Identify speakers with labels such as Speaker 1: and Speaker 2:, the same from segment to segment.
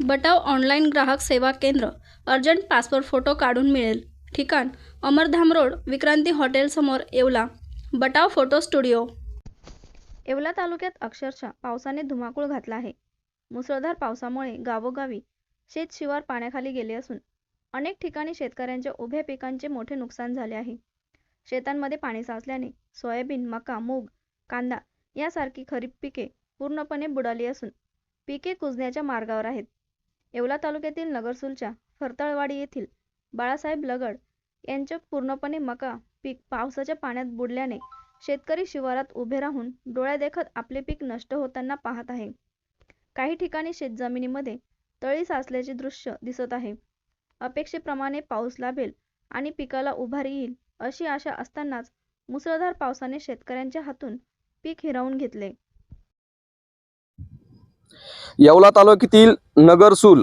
Speaker 1: बटाव online ग्राहक सेवा केंद्र. अर्जंट पासपोर्ट फोटो काढून मिळेल. ठिकाण अमरधाम रोड विक्रांती हॉटेलसमोर Yeola. Batav photo studio. Yeola तालुक्यात अक्षरशः पावसाने धुमाकूळ घातला आहे. मुसळधार पावसामुळे गावोगावी शेत शिवार पाण्याखाली गेले असून अनेक ठिकाणी शेतकऱ्यांच्या उभ्या पिकांचे मोठे नुकसान झाले आहे. शेतांमध्ये पाणी साचल्याने सोयाबीन मका मूग कांदा यासारखी खरीप पिके पूर्णपणे बुडाली असून पिके कुजण्याच्या मार्गावर आहेत. येवला तालुक्यातील नगरसूलच्या फरतळवाडी येथील बाळासाहेब लगड यांचे पूर्णपणे मका पीक पावसाच्या पाण्यात बुडल्याने शेतकरी शिवारात उभे राहून डोळ्यादेखत आपले पीक नष्ट होताना पाहत आहे. काही ठिकाणी शेतजमिनीमध्ये तळी साचल्याचे दृश्य दिसत आहे. अपेक्षेप्रमाणे पाऊस लाभेल आणि पिकाला उभारी येईल अशी आशा असतानाच मुसळधार पावसाने शेतकऱ्यांच्या हातून पीक हिरावून घेतले.
Speaker 2: येवला तालुक्यातील नगरसूल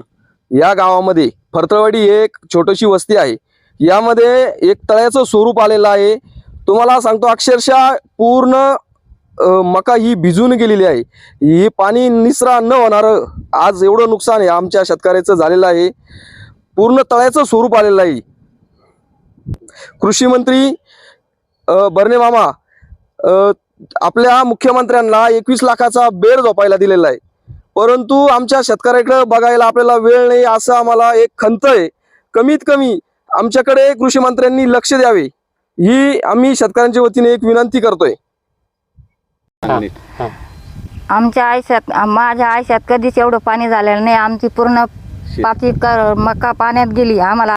Speaker 2: या गावामध्ये फरतळवाडी ही एक छोटीशी वस्ती आहे. यामध्ये एक तळ्याचं स्वरूप आलेलं आहे. तुम्हाला सांगतो अक्षरशः पूर्ण मका ही भिजून गेलेली आहे. ही पाणी निसरा न होणारं आज एवढं नुकसान आहे आमच्या शेतकऱ्याचं झालेलं आहे. पूर्ण तळ्याचं स्वरूप आलेलं आहे. कृषी मंत्री अ, मामा आपल्या मुख्यमंत्र्यांना एकवीस लाखाचा बेड झोपायला दिलेला आहे. परंतु आमच्या शेतकऱ्याकडे बघायला आपल्याला वेळ नाही असं आम्हाला एक खंत आहे. कमीत कमी आमच्याकडे कृषी मंत्र्यांनी लक्ष द्यावे. ही आम्ही शेतकऱ्यांच्या वतीने एक विनंती करतोय.
Speaker 3: आमच्या आयुष्यात माझ्या आयुष्यात कधीच एवढं पाणी झालेलं नाही. आमची पूर्ण पाती कर मका पाण्यात गेली. आम्हाला